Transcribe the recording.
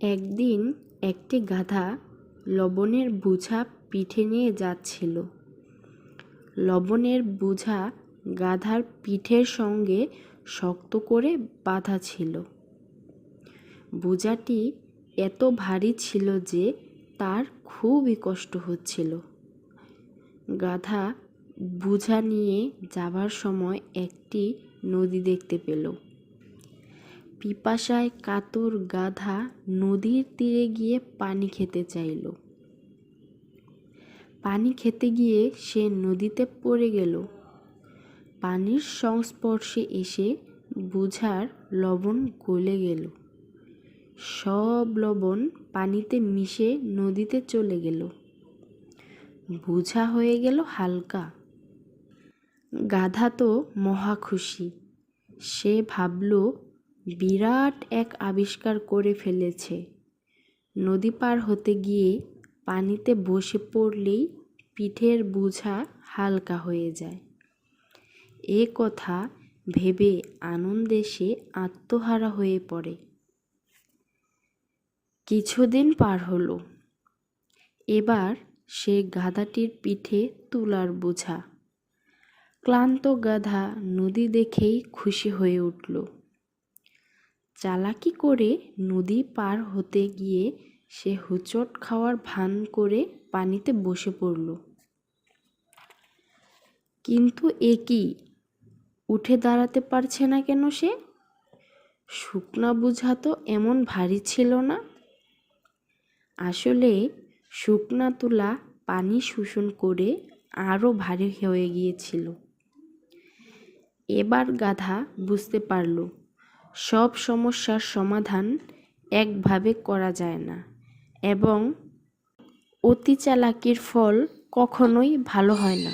একদিন একটি গাধা লবণের বোঝা পিঠে নিয়ে যাচ্ছিল। লবণের বোঝা গাধার পিঠের সঙ্গে শক্ত করে বাঁধা ছিল। বোঝাটি এত ভারী ছিল যে তার খুবই কষ্ট হচ্ছিল। গাধা বোঝা নিয়ে যাবার সময় একটি নদী দেখতে পেল। পিপাসায় কাতর গাধা নদীর তীরে গিয়ে পানি খেতে চাইল। পানি খেতে গিয়ে সে নদীতে পড়ে গেল। পানির সংস্পর্শে এসে বোঝার লবণ গলে গেল। সব লবণ পানিতে মিশে নদীতে চলে গেল। বোঝা হয়ে গেল হালকা। গাধা তো মহা খুশি। সে ভাবল, বিরাট এক আবিষ্কার করে ফেলেছে। নদী পার হতে গিয়ে পানিতে বসে পড়লেই পিঠের বোঝা হালকা হয়ে যায়। এ কথা ভেবে আনন্দে সে আত্মহারা হয়ে পড়ে। কিছুদিন পার হলো। এবার সে গাধাটির পিঠে তুলার বোঝা ক্লান্ত গাধা নদী দেখেই খুশি হয়ে উঠল। চালাকি করে নদী পার হতে গিয়ে সে হুচট খাওয়ার ভান করে পানিতে বসে পড়ল। কিন্তু এ কি? উঠে দাঁড়াতে পারছে না কেন সে? শুকনা বোঝা তো এমন ভারী ছিল না। আসলে শুকনা তুলা পানি শোষণ করে আরও ভারী হয়ে গিয়েছিল। এবার গাধা বুঝতে পারল, সব সমস্যার সমাধান একভাবে করা যায় না এবং অতি চালাকির ফল কখনোই ভালো হয় না।